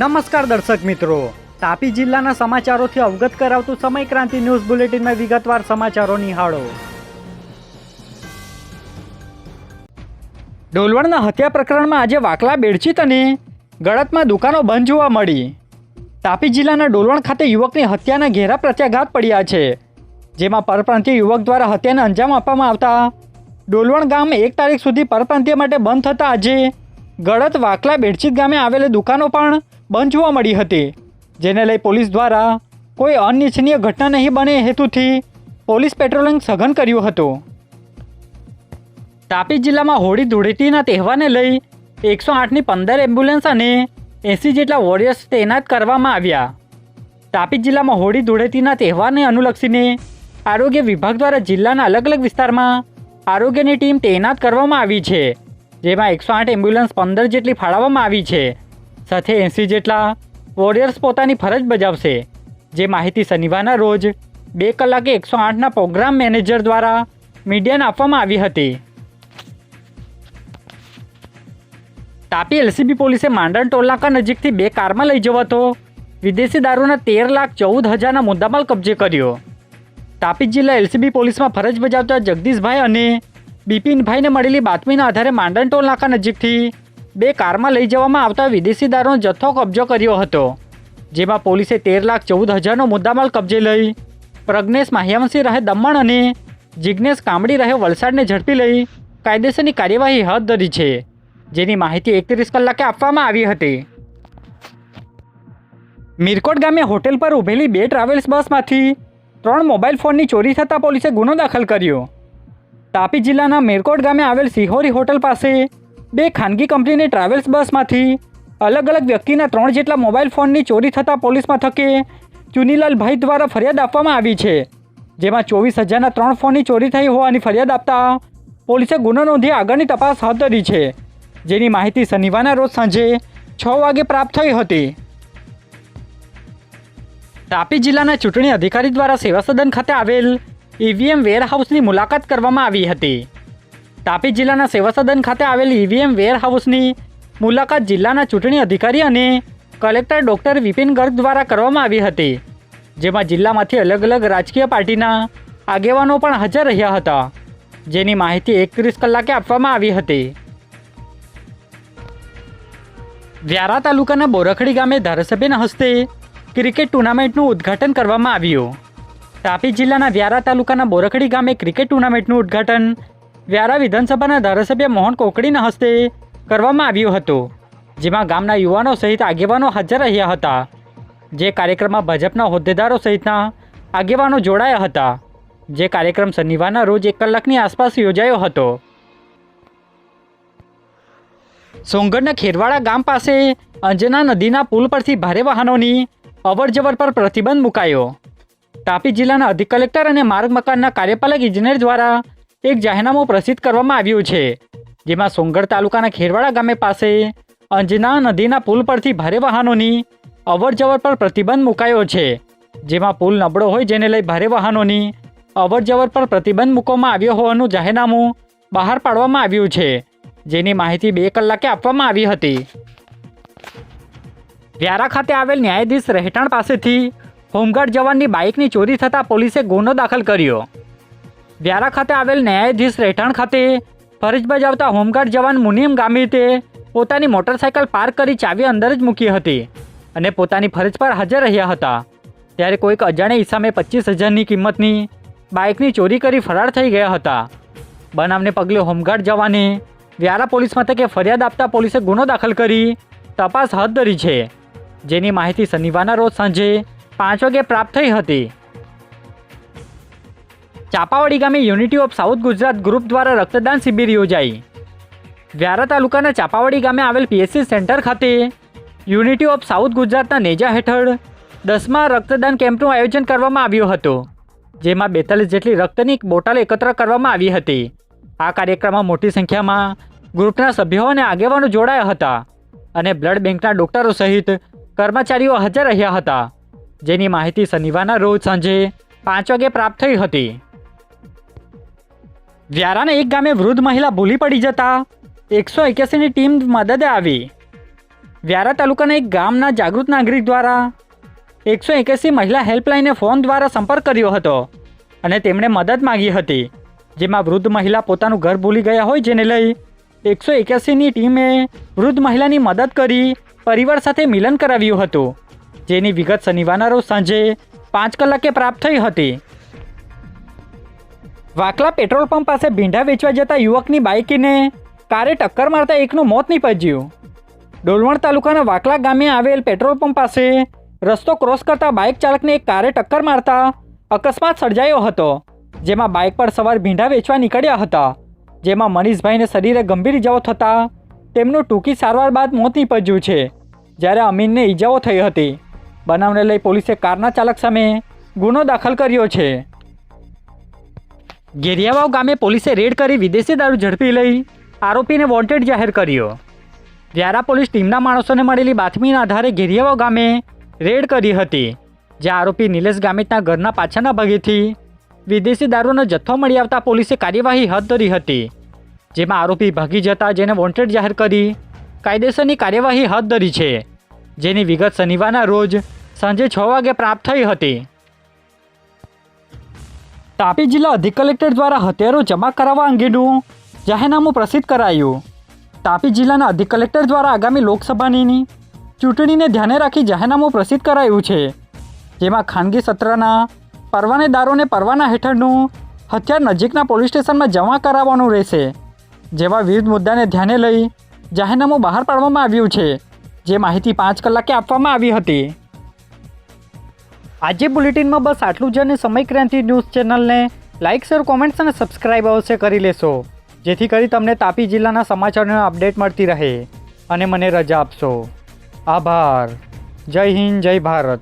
નમસ્કાર દર્શક મિત્રો. તાપી જિલ્લાના સમાચારોથી અવગત કરાવતું સમય ક્રાંતિ ન્યૂઝ બુલેટિનમાં વિગતવાર સમાચારો નિહાળો. ડોલવણના હત્યા પ્રકરણમાં આજે વાકલા બેડચીત અને ગળતમાં દુકાનો બંધ જોવા મળી. તાપી જિલ્લાના ડોલવણ ખાતે યુવકની હત્યાના ઘેરા પ્રત્યાઘાત પડ્યા છે, જેમાં પરપ્રાંતીય યુવક દ્વારા હત્યાને અંજામ આપવામાં આવતા ડોલવણ ગામ એક તારીખ સુધી પરપ્રાંતીય માટે બંધ થતા આજે ગળત વાકલા બેડશીત ગામે આવેલી દુકાનો પણ બંધ જોવા મળી હતી, જેને લઈ પોલીસ દ્વારા કોઈ અનિચ્છનીય ઘટના નહીં બને હેતુથી પોલીસ પેટ્રોલિંગ સઘન કર્યું હતું. તાપી જિલ્લામાં હોળી ધૂળેટીના તહેવારને લઈ એકસો આઠની પંદર એમ્બ્યુલન્સ અને એંસી જેટલા વોરિયર્સ તૈનાત કરવામાં આવ્યા. તાપી જિલ્લામાં હોળી ધૂળેટીના તહેવારને અનુલક્ષીને આરોગ્ય વિભાગ દ્વારા જિલ્લાના અલગ અલગ વિસ્તારમાં આરોગ્યની ટીમ તૈનાત કરવામાં આવી છે. જેમાં એકસો આઠ એમ્બ્યુલન્સ પંદર જેટલી ફાળવવામાં આવી છે. સાથે એંસી જેટલા વોરિયર્સ પોતાની ફરજ બજાવશે. જે માહિતી શનિવારના રોજ બે કલાકે એકસો આઠના પ્રોગ્રામ મેનેજર દ્વારા મીડિયાને આપવામાં આવી હતી. તાપી એલસીબી પોલીસે માંડણ ટોલનાકા નજીકથી બે કારમાં લઈ જવાતો વિદેશી દારૂના તેર લાખ ચૌદ હજારના મુદ્દામાલ કબજે કર્યો. તાપી જિલ્લા એલસીબી પોલીસમાં ફરજ બજાવતા જગદીશભાઈ અને બિપિનભાઈને મળેલી બાતમીના આધારે માંડણ ટોલ નાકા નજીકથી બે કારમાં લઈ જવામાં આવતા વિદેશી દારૂનો જથ્થો કબજો કર્યો હતો, જેમાં પોલીસે તેર લાખ ચૌદ હજારનો મુદ્દામાલ કબજે લઈ પ્રજ્ઞેશ માહ્યાવંશી રહે દમણ અને જિજ્ઞેશ કામડી રહે વલસાડને ઝડપી લઈ કાયદેસરની કાર્યવાહી હાથ ધરી છે, જેની માહિતી એકત્રીસ કલાકે આપવામાં આવી હતી. મિરકોટ ગામે હોટેલ પર ઊભેલી બે ટ્રાવેલ્સ બસમાંથી ત્રણ મોબાઈલ ફોનની ચોરી થતાં પોલીસે ગુનો દાખલ કર્યો. તાપી જિલ્લાના મેરકોટ ગામે આવેલ સિહોરી હોટલ પાસે બે ખાનગી કંપનીની ટ્રાવેલ્સ બસમાંથી અલગ અલગ વ્યક્તિના ત્રણ જેટલા મોબાઈલ ફોનની ચોરી થતાં પોલીસ મથકે ચુનીલાલભાઈ દ્વારા ફરિયાદ આપવામાં આવી છે, જેમાં ચોવીસ હજારના ત્રણ ફોનની ચોરી થઈ હોવાની ફરિયાદ આપતા પોલીસે ગુનો નોંધી આગળની તપાસ હાથ ધરી છે, જેની માહિતી શનિવારના રોજ સાંજે છ વાગે પ્રાપ્ત થઈ હતી. તાપી જિલ્લાના ચૂંટણી અધિકારી દ્વારા સેવા સદન ખાતે આવેલ ઈવીએમ વેરહાઉસની મુલાકાત કરવામાં આવી હતી. તાપી જિલ્લાના સેવા સદન ખાતે આવેલ ઈવીએમ વેરહાઉસની મુલાકાત જિલ્લાના ચૂંટણી અધિકારી અને કલેક્ટર ડૉક્ટર વિપિન ગર્ગ દ્વારા કરવામાં આવી હતી, જેમાં જિલ્લામાંથી અલગ અલગ રાજકીય પાર્ટીના આગેવાનો પણ હાજર રહ્યા હતા. જેની માહિતી એકત્રીસ કલાકે આપવામાં આવી હતી. વ્યારા તાલુકાના બોરખડી ગામે ધારાસભ્યના હસ્તે ક્રિકેટ ટુર્નામેન્ટનું ઉદ્ઘાટન કરવામાં આવ્યું. તાપી જિલ્લાના વ્યારા તાલુકાના બોરખડી ગામે ક્રિકેટ ટુર્નામેન્ટનું ઉદ્ઘાટન વ્યારા વિધાનસભાના ધારાસભ્ય મોહન કોકડીના હસ્તે કરવામાં આવ્યું હતું, જેમાં ગામના યુવાનો સહિત આગેવાનો હાજર રહ્યા હતા, જે કાર્યક્રમમાં ભાજપના હોદ્દેદારો સહિતના આગેવાનો જોડાયા હતા, જે કાર્યક્રમ શનિવારના રોજ એક કલાકની આસપાસ યોજાયો હતો. સોંગઢના ખેરવાડા ગામ પાસે અંજના નદીના પુલ પરથી ભારે વાહનોની અવરજવર પર પ્રતિબંધ મુકાયો. તાપી જિલ્લાના અધિક કલેક્ટર અને માર્ગ મકાનના કાર્યપાલક ઇજનેર દ્વારા એક જાહેરનામું પ્રસિદ્ધ કરવામાં આવ્યું છે, જેમાં સોનગઢ તાલુકાના ખેરવાડા ગામે પાસે અંજના નદીના પુલ પરથી ભારે વાહનોની અવરજવર પર પ્રતિબંધ મુકાયો છે, જેમાં પુલ નબળો હોય જેને લઈ ભારે વાહનોની અવરજવર પર પ્રતિબંધ મૂકવામાં આવ્યો હોવાનું જાહેરનામું બહાર પાડવામાં આવ્યું છે, જેની માહિતી બે કલાકે આપવામાં આવી હતી. વ્યારા ખાતે આવેલ ન્યાયાધીશ રહેઠાણ પાસેથી હોમગાર્ડ જવાનની બાઇકની ચોરી થતાં પોલીસે ગુનો દાખલ કર્યો. વ્યારા ખાતે આવેલ ન્યાયાધીશ રહેઠાણ ખાતે ફરજ બજાવતા હોમગાર્ડ જવાન મુનિમ ગામિતે પોતાની મોટરસાયકલ પાર્ક કરી ચાવી અંદર જ મૂકી હતી અને પોતાની ફરજ પર હાજર રહ્યા હતા. ત્યારે કોઈક અજાણ્યા ઈસામે પચીસ હજારની કિંમતની બાઇકની ચોરી કરી ફરાર થઈ ગયા હતા. બનાવને પગલે હોમગાર્ડ જવાને વ્યારા પોલીસ મથકે ફરિયાદ આપતા પોલીસે ગુનો દાખલ કરી તપાસ હાથ ધરી છે. જેની માહિતી શનિવારના રોજ સાંજે પાંચ વાગે પ્રાપ્ત થઈ હતી. ચાપાવાડી ગામે unity of south Gujarat group દ્વારા રક્તદાન શિબિર યોજાઈ. વ્યારા તાલુકાના ચાપાવાડી ગામે આવેલ પીએસસી સેન્ટર ખાતે યુનિટી ઓફ સાઉથ ગુજરાતના નેજા હેઠળ દસમા રક્તદાન કેમ્પનું આયોજન કરવામાં આવ્યું હતું, જેમાં બેતાલીસ જેટલી રક્તની બોટલ એકત્ર કરવામાં આવી હતી. આ કાર્યક્રમમાં મોટી સંખ્યામાં ગ્રુપના સભ્યો અને આગેવાનો જોડાયા હતા અને બ્લડ બેંકના ડોક્ટરો સહિત કર્મચારીઓ હાજર રહ્યા હતા. જેની માહિતી શનિવારના રોજ સાંજે પાંચ વાગે પ્રાપ્ત થઈ હતી. વ્યારાના એક ગામે વૃદ્ધ મહિલા ભૂલી પડી જતા એકસો એક્યાસીની ટીમ મદદે આવી. વ્યારા તાલુકાના એક ગામના જાગૃત નાગરિક દ્વારા એકસો એક્યાસી મહિલા હેલ્પલાઈને ફોન દ્વારા સંપર્ક કર્યો હતો અને તેમણે મદદ માંગી હતી, જેમાં વૃદ્ધ મહિલા પોતાનું ઘર ભૂલી ગયા હોય જેને લઈ એકસો એક્યાસીની ટીમે વૃદ્ધ મહિલાની મદદ કરી પરિવાર સાથે મિલન કરાવ્યું હતું. જેની વિગત શનિવારના રોજ સાંજે પાંચ કલાકે પ્રાપ્ત થઈ હતી. વાકલા પેટ્રોલ પંપ પાસે ભીંડા વેચવા જતા યુવકની બાઇકીને કારે ટક્કર મારતા એકનું મોત નીપજ્યું. ડોલવણ તાલુકાના વાકલા ગામે આવેલ પેટ્રોલ પંપ પાસે રસ્તો ક્રોસ કરતા બાઇક ચાલકને એક કારે ટક્કર મારતા અકસ્માત સર્જાયો હતો, જેમાં બાઇક પર સવાર ભીંડા વેચવા નીકળ્યા હતા, જેમાં મનીષભાઈને શરીરે ગંભીર ઇજાઓ થતાં તેમનું ટૂંકી સારવાર બાદ મોત નીપજ્યું છે, જ્યારે અમીનને ઇજાઓ થઈ હતી. બનાવને લઈ પોલીસે કારના ચાલક સામે ગુનો દાખલ કર્યો છે. ગેરિયાવાવ ગામે પોલીસે રેડ કરી વિદેશી દારૂ ઝડપી લઈ આરોપીને વોન્ટેડ જાહેર કર્યો. વ્યારા પોલીસ ટીમના માણસોને મળેલી બાતમીના આધારે ગેરિયાવાવ ગામે રેડ કરી હતી, જ્યાં આરોપી નિલેશ ગામિતના ઘરના પાછળના ભાગેથી વિદેશી દારૂનો જથ્થો મળી આવતા પોલીસે કાર્યવાહી હાથ ધરી હતી, જેમાં આરોપી ભાગી જતા જેને વોન્ટેડ જાહેર કરી કાયદેસરની કાર્યવાહી હાથ ધરી છે. જેની વિગત શનિવારના રોજ સાંજે છ વાગે પ્રાપ્ત થઈ હતી. તાપી જિલ્લા અધિક કલેક્ટર દ્વારા હથિયારો જમા કરાવવા અંગેનું જાહેરનામું પ્રસિદ્ધ કરાયું. તાપી જિલ્લાના અધિક કલેક્ટર દ્વારા આગામી લોકસભાની ચૂંટણીને ધ્યાને રાખી જાહેરનામું પ્રસિદ્ધ કરાયું છે, જેમાં ખાનગી સત્રના પરવાનેદારોને પરવાના હેઠળનું હથિયાર નજીકના પોલીસ સ્ટેશનમાં જમા કરાવવાનું રહેશે, જેવા વિવિધ મુદ્દાને ધ્યાને લઈ જાહેરનામું બહાર પાડવામાં આવ્યું છે. જે માહિતી પાંચ કલાકે આપવામાં આવી હતી. આજે બુલેટિનમાં બસ આટલું જ અને સમય ક્રાંતિ ન્યૂઝ ચેનલને લાઇક શેર, કોમેન્ટ્સ અને સબસ્ક્રાઇબ અવશ્ય કરી લેશો. જેથી કરી તમને તાપી જિલ્લાના સમાચારનો અપડેટ મળતી રહે. અને મને રજા આપશો. આભાર. જય હિન્દ, જય ભારત.